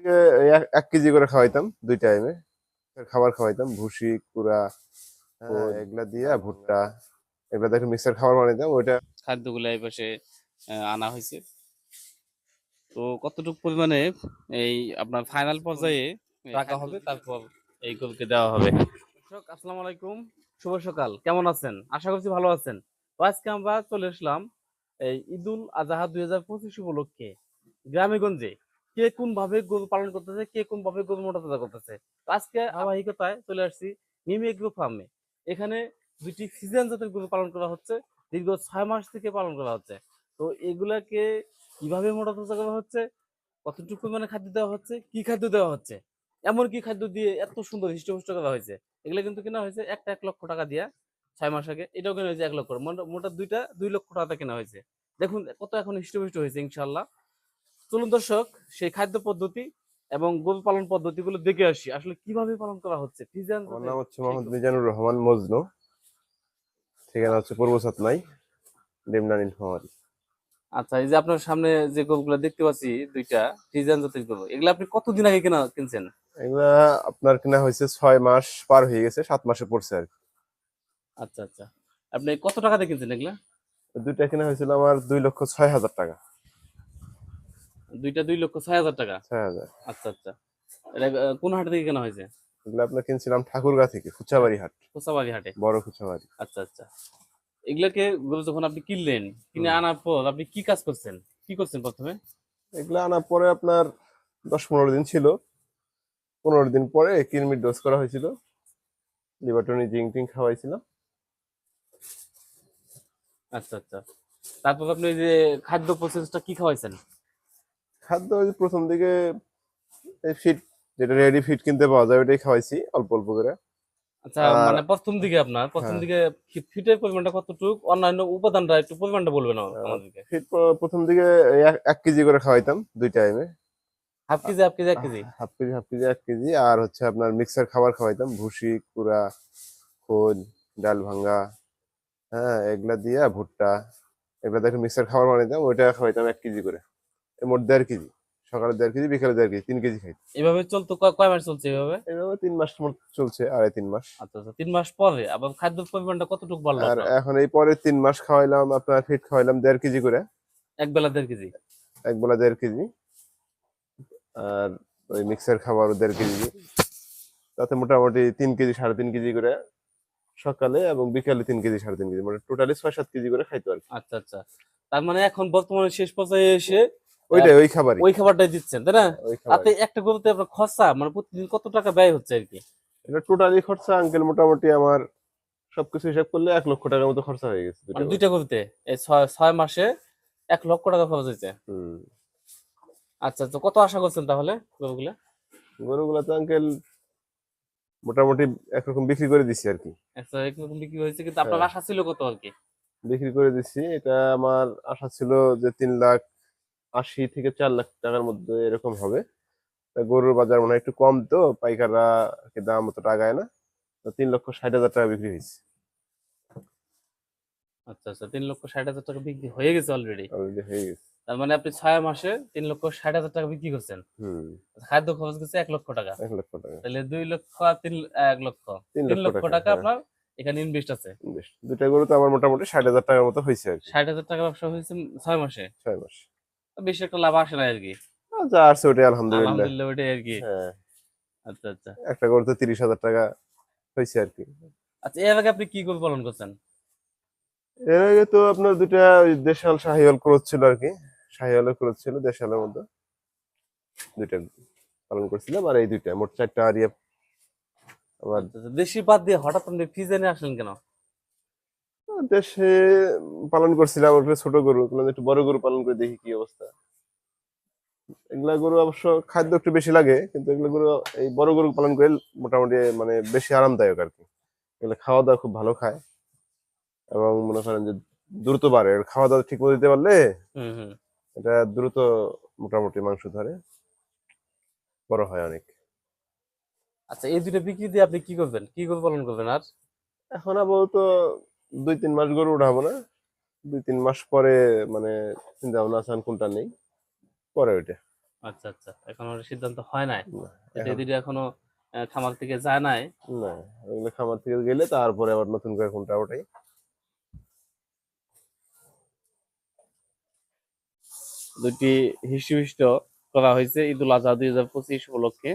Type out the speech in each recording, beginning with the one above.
থেকে এক কেজি করে খাওয়াইতাম দুই টাইমে খাবার খাওয়াইতাম ভুসি কুড়া এগুলা দিয়ে ভুট্টা। এগুলা দেখে মিক্সার খাবার বানাইতাম ওইটা খাদ্যগুলো এই পাশে আনা হয়েছে তো কতটুকু পরিমাণে এই আপনার ফাইনাল পর্যায়ে রাখা হবে তারপর এই গরুকে দেওয়া হবে? দর্শক আসসালামু আলাইকুম শুভ সকাল। কেমন আছেন? আশা করছি ভালো আছেন। তো আজকে আমরা চলে আসলাম এই ঈদুল আজহা দুই হাজার পঁচিশ উপলক্ষে গ্রামে গঞ্জে। কে কোন ভাবে গরু পালন করতেছে, কে কোন ভাবে গরু মোটা তাজা করতেছে আজকে ধারাবাহিকতায় চলে আসছি মিমি এগ্রো ফার্মে। এখানে দুইটি ফিজিয়ান জাতের গরু পালন করা হচ্ছে, দীর্ঘ ছয় মাস থেকে পালন করা হচ্ছে। তো এগুলাকে কীভাবে মোটা তাজা করা হচ্ছে, কতটুকু পরিমাণে খাদ্য দেওয়া হচ্ছে, কি খাদ্য দেওয়া হচ্ছে, এমন কি খাদ্য দিয়ে এত সুন্দর হৃষ্টপুষ্ট করা হয়েছে, এগুলো কিন্তু কেনা হয়েছে একটা এক লক্ষ টাকা দিয়া ছয় মাস আগে, এটাও কেনা হয়েছে এক লক্ষ। মোটা দুইটা দুই লক্ষ টাকা কেনা হয়েছে। দেখুন কত এখন হৃষ্টপুষ্ট হয়েছে ইনশাল্লাহ চলুন দর্শক সেই খাদ্য পদ্ধতি এবং গরু পালন পদ্ধতিগুলো দেখে আসি। আসলে কীভাবে পালন করা হচ্ছে? আমার নাম হচ্ছে মোহাম্মদ মিজানুর রহমান মজনু। ঠিকানা হচ্ছে পূর্ব সাতনাই ডিমনা নীলফামারী আচ্ছা এই যে আপনার সামনে যে গরুগুলো দেখতে পাচ্ছি দুইটা ফিজিয়ান জাতের গরু এগুলো আপনি কতদিন আগে কেনা কিনছেন? এগুলা আপনার কিনা হয়েছে ছয় মাস পার হয়ে গেছে সাত মাসে পড়ছে আর কি। আচ্ছা আচ্ছা। আপনি কত টাকা দিয়ে কিনছেন এগুলা? দুইটা কিনা হয়েছিল আমার দুই লক্ষ ছয় হাজার টাকা। দুইটা দুই লক্ষ ছয় হাজার টাকা? ছয় হাজার। আচ্ছা আচ্ছা। এটা কোন হাট থেকে কেনা হয়েছে? এগুলো আপনার কিনছিলাম ঠাকুরগা থেকে খুচাবাড়ি হাট। কোসাবাড়ি হাটে? বড় খুচাবাড়ি। আচ্ছা আচ্ছা। এগুলাকে গরু যখন আপনি কিনলেন কিনে আনার পর আপনি কি কাজ করছেন? কি করছেন প্রথমে? এগুলো আনার পরে আপনার দশ পনেরো দিন ছিল। পনেরো দিন পরে কিরমির ডোজ করা হয়েছিল। লিভারটনি জিং টিং খাওয়াইছিলাম। আচ্ছা আচ্ছা। তারপর আপনি যে খাদ্য প্রসেসটা কি খাওয়াইছেন? খাদ্য ওই প্রথম দিকে এই ফিট যেটা রেডি ফিট কিনতে পাওয়া যায় ওটাই খাওয়াইছি অল্প অল্প করে। আচ্ছা মানে প্রথম দিকে আপনার প্রথম হ্যাঁ। দিকে ফি- ফিটের পরিমাণটা কতটুক? অন্যান্য উপাদানটা একটু পরিমাণটা বলবেন আম- আমাদেরকে। ফিট প্রথম দিকে এক- কেজি করে খাওয়াইতাম দুই টাইমে হাফ কেজি হাফ কেজি এক KG? Half KG half KG এক কেজি। আর হচ্ছে আপনার মিক্সার খাবার খাওয়াইতাম ভুসি কুড়া খোল ডাল ভাঙ্গা হ্যাঁ এগুলা দিয়ে ভুট্টা এগুলা দেখে মিক্সার খাবার বানাইতাম ওইটা খাওয়াইতাম এক কেজি করে। মোট দেড় কেজি। সকালে দেড় কেজি বিকালে দেড় কেজি তিন কেজি খাইতাম এভাবে চলতো কয় মাস চলছে এভাবে? এইভাবে তিন মাস মোট চলছে আড়াই তিন মাস। আচ্ছা আচ্ছা তিন মাস পরে। আবার খাদ্যের পরিমাণটা কতটুকু বাড়লো আর এখন এই পরে তিন মাস খাওয়াইলাম আপনার ফিট খাওয়াইলাম দেড় কেজি করে। এক বেলা দেড় কেজি? এক বেলা দেড় কেজি। আর ওই মিক্সার খাবারও দেড় কেজি। তাতে মোটামুটি তিন কেজি সাড়ে তিন কেজি করে সকালে এবং বিকালে তিন কেজি সাড়ে তিন কেজি। মানে টোটালি ছয় সাত কেজি করে খাইতো আর কি। আচ্ছা আচ্ছা। তার মানে এখন বর্তমানে শেষ পর্যায়ে এসে ওইটাই ওই খাবারই। ওই খাবারটাই দিচ্ছেন তাই না? তাতে একটা গরুতে আপনার খরচা মানে প্রতিদিন কত টাকা ব্যয় হচ্ছে আর কি? এটা টোটালি খরচা আঙ্কেল মোটামুটি আমার সবকিছু হিসাব করলে এক লক্ষ টাকার মতো খরচা হয়ে গেছে দুইটা মানে গরুতে। এই ছয় মাসে এক লক্ষ টাকা খরচ হয়েছে? আচ্ছা আচ্ছা কত আশা করছেন তাহলে গরুগুলা? গরুগুলা তো আঙ্কেল মোটামুটি একরকম বিক্রি করে দিছি আর কি। আচ্ছা এরকম বিক্রি হয়েছে কিন্তু আপনার হ্যাঁ। আশা ছিল কত আর কি? বিক্রি করে দিছি এটা আমার আশা ছিল যে তিন লাখ আশি থেকে চার লাখ টাকার মধ্যে এরকম হবে। গরুর বাজার মনে হয় একটু কম তো পাইকাররা দাম অত টাকায় না। তো তিন লক্ষ ষাট হাজার টাকা বিক্রি হয়েছে। আচ্ছা আচ্ছা তিন লক্ষ ষাট হাজার টাকা বিক্রি হয়ে গেছে অলরেডি অলরেডি হয়ে গেছে। তার মানে আপনি ছয় মাসে তিন লক্ষ ষাট হাজার টাকা বিক্রি করছেন। হুম। খাদ্য খরচ গেছে এক লক্ষ টাকা। এক লক্ষ টাকা। তাহলে দুই লক্ষ আর তিন এক লক্ষ। তিন লক্ষ টাকা হ্যাঁ, আপনার এখানে ইনভেস্ট আছে। দুইটা গরু তো আমার মোটামুটি ষাট হাজার টাকার মতো হয়েছে ষাট হাজার টাকা ব্যবসা হয়েছে ছয় মাসে। ছয় মাস। বেশি একটা লাভ আসে না আর কি। যা আসছে ওটাই আলহামদুলিল্লাহ। আলহামদুলিল্লাহ ওইটাই আর কি। হ্যাঁ। আচ্ছা আচ্ছা। একটা গরু তো তিরিশ হাজার টাকা হয়েছে আর কি। আচ্ছা এর আগে আপনি কি গরু পালন করছেন? এর আগে তো আপনার ওই দেশাল শাহিওয়াল ক্রোচ ছিল আর কি। শাহিওয়ালের ক্রোচ ছিল দেশালের মধ্যে। দুইটা পালন করছিলাম আর এই দুইটা মোট চারটা আর আবার আচ্ছা, আচ্ছা, দেশি বাদ দিয়ে হঠাৎ আপনি ফিজেনে আসলেন কেন? দেশে পালন করছিলাম ছোট গরু একটু বড় গরু পালন করে দেখি কি অবস্থা। এগুলা গরু অবশ্য খাদ্য একটু বেশি লাগে কিন্তু এগুলো গরু এই বড় গরু পালন করে মোটামুটি মানে বেশি আরামদায়ক আর কি। এগুলো খাওয়া দাওয়া খুব ভালো খায় এবং মনে করেন যে দ্রুত বাড়ে। খাওয়া দাওয়া ঠিক মতো দিতে পারলে এটা দ্রুত মোটামুটি মাংস ধরে। বড় হয় অনেক। আচ্ছা এই দুটো বিক্রি দিয়ে আপনি কি করবেন? কি গরু পালন করবেন আর? এখন আপাতত দুই তিন মাস গরু উঠাবো না। দুই তিন মাস পরে মানে চিন্তা ভাবনা আছে কোনটা নেই। পরে ওইটা। আচ্ছা আচ্ছা। এখনও সিদ্ধান্ত হয় নাই? এই এখন- খামার থেকে যায় নাই? না ওগুলো খামার থেকে গেলে তারপরে আবার নতুন করে কোনটা ওটাই দুটি হিষ্টপিষ্ট করা হয়েছে ঈদুল আজহা দুই হাজার পঁচিশ উপলক্ষে।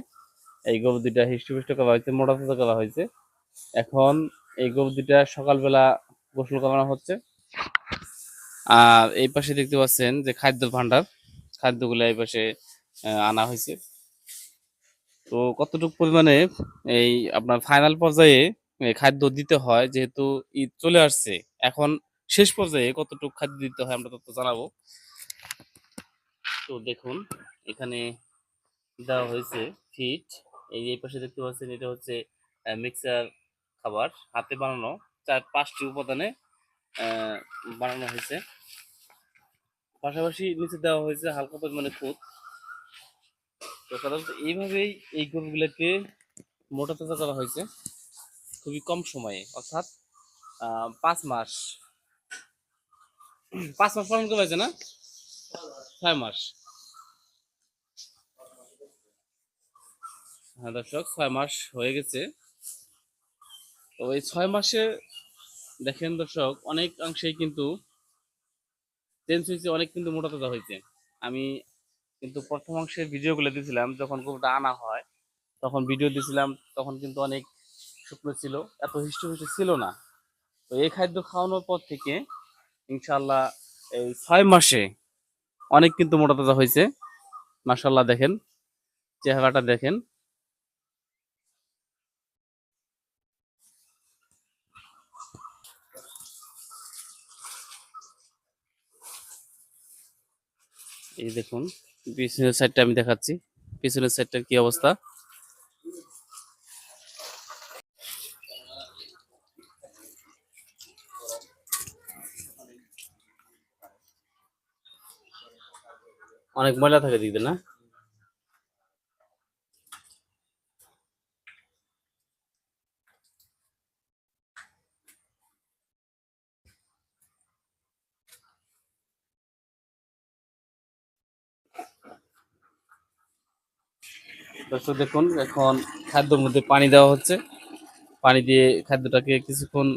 এই গরু দুইটা হিষ্টপিষ্ট করা হয়েছে মোটা তাজা করা হয়েছে। এখন এই গরু দুইটা সকালবেলা গোসল করানো হচ্ছে। আর এই পাশে দেখতে পাচ্ছেন যে খাদ্য ভান্ডার খাদ্যগুলো এই পাশে আনা হয়েছে। তো কতটুকু পরিমাণে এই আপনার ফাইনাল পর্যায়ে খাদ্য দিতে হয়, যেহেতু ঈদ চলে আসছে, এখন শেষ পর্যায়ে কতটুকু খাদ্য দিতে হয় আমরা তত জানাব। তো দেখুন, এখানে দেওয়া হয়েছে ফিট এই এই পাশে দেখতে পাচ্ছেন, এটা হচ্ছে মিক্সার খাবার। হাতে বানানো, চার, পাঁচটি উপাদানে বানানো হয়েছে। পাশাপাশি নিচে দেওয়া হয়েছে হালকা পরিমাণে খুদ। সাধারণত এইভাবেই এই গরুগুলোকে মোটা তাজা করা হয়েছে। খুবই কম সময়ে, অর্থাৎ পাঁচ মাস। পাঁচ মাস পালন করা হয়েছে না? ছয় মাস। হ্যাঁ দর্শক, ছয় মাস হয়ে গেছে। তো এই ছয় মাসে দেখেন দর্শক, অনেক অংশেই কিন্তু চেঞ্জ হয়েছে, অনেক কিন্তু মোটা তাজা হয়েছে। আমি কিন্তু প্রথম অংশের ভিডিওগুলো দিয়েছিলাম যখন গরুটা আনা হয়, তখন ভিডিও দিয়েছিলাম তখন কিন্তু অনেক শুকনো ছিল, এত হিষ্টপুষ্ট ছিল না। তো এই খাদ্য খাওয়ানোর পর থেকে ইনশাল্লাহ এই ছয় মাসে অনেক কিন্তু মোটা তাজা হয়েছে। মাসাল্লাহ দেখেন, চেহারাটা দেখেন। এই দেখুন। পিছনের সাইডটা আমি দেখাচ্ছি। পিছনের সাইডটার কি অবস্থা? অনেক ময়লা থাকে দিদি না? দর্শক দেখুন এখন খাদ্যের মধ্যে পানি দেওয়া হচ্ছে। পানি দিয়ে খাদ্যটাকে কিছুক্ষণ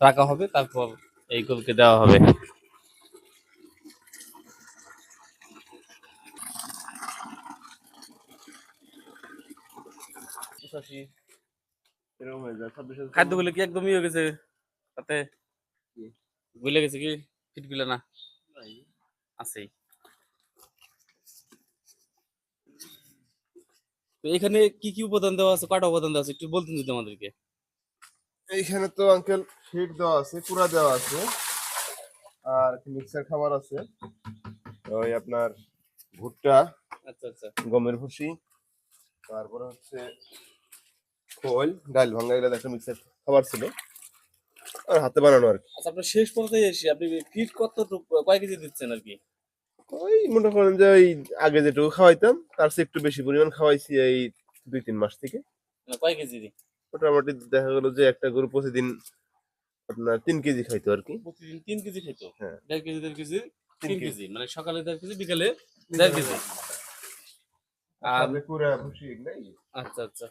রাখা হবে তারপর এই গরুকে দেওয়া হবে। হয়ে খাদ্যগুলো কি একদমই হয়ে গেছে? তাতে গুলে গেছে কি? ফিটগুলো না? আছেই। তো এখানে কি কি উপাদান দেওয়া আছে? কয়টা উপাদান দেওয়া আছে? একটু বলতেন যদি আমাদেরকে। এইখানে তো আঙ্কেল ফিট দেওয়া আছে কুড়া দেওয়া আছে। আর মিক্সার খাবার আছে। ওই আপনার ভুট্টা আচ্ছা আচ্ছা। গমের ভুসি তারপরে হচ্ছে খোল ডাল ভাঙ্গা এগুলো একটা মিক্সার খাবার ছিল। আর হাতে বানানো আর কি। আচ্ছা আপনার শেষ পর্যায়ে এসে আপনি ফিট কতটুকু কয় কেজি দিচ্ছেন আর কি? ওই মনে করেন যে ওই আগে যেটুকু খাওয়াইতাম তার চেয়ে একটু বেশি পরিমাণ খাওয়াইছি এই দুই তিন মাস থেকে। না, কয় কেজি দিই মোটামুটি দেখা গেলো যে একটা গরু প্রতিদিন আপনার তিন কেজি খাইতো আর কি। প্রতিদিন তিন কেজি খেতো হ্যাঁ। দেড় কেজি দেড় কেজি তিন কেজি। মানে সকালে দেড় কেজি বিকালে দেড় কেজি। আর আর পুরা ভুসি আচ্ছা আচ্ছা।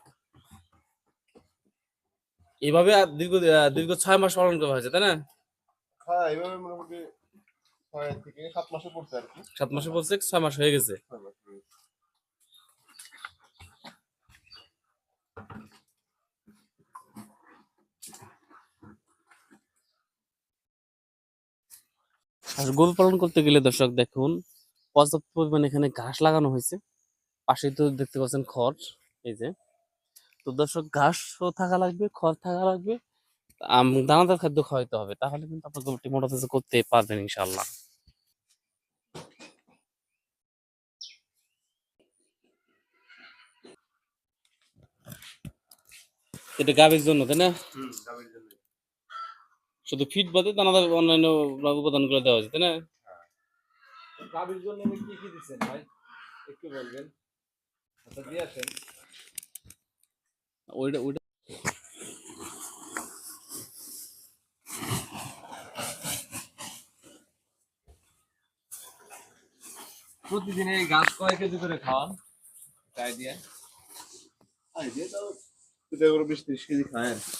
এইভাবে আর দীর্ঘ দীর্ঘ ছয় মাস পালন করা হয়েছে তাই না? হ্যাঁ এইভাবে মোটামুটি ছয় থেকে সাত মাসে পড়ছে আর কি। সাত মাসে বলছে ছয় মাস হয়ে গেছে। আর গরু পালন করতে গেলে দর্শক দেখুন পর্যাপ্ত পরিমাণে এখানে ঘাস লাগানো হয়েছে। পাশে তো দেখতে পাচ্ছেন খড় এই যে। তো দর্শক ঘাসও থাকা লাগবে খড় থাকা লাগবে। দানাদার খাদ্য খাওয়াইতে হবে তাহলে কিন্তু আপনার গরুটি করতে পারবেন ইনশাল্লাহ এটা গাভীর জন্য তাই না? শুধু ফিট বাদে দানাদার অন্যান্য উপাদান করে দেওয়া হয়েছে তাই না? গাভীর জন্য কি কি দিচ্ছেন ভাই? একটু বলবেন। আচ্ছা দিয়ে আসেন। ওইটা ওইটা প্রতিদিন এই গাছ কয় কেজি করে খাওয়ান আইডিয়া আইডিয়া তো বিশ ত্রিশ কেজি খায় আর কি।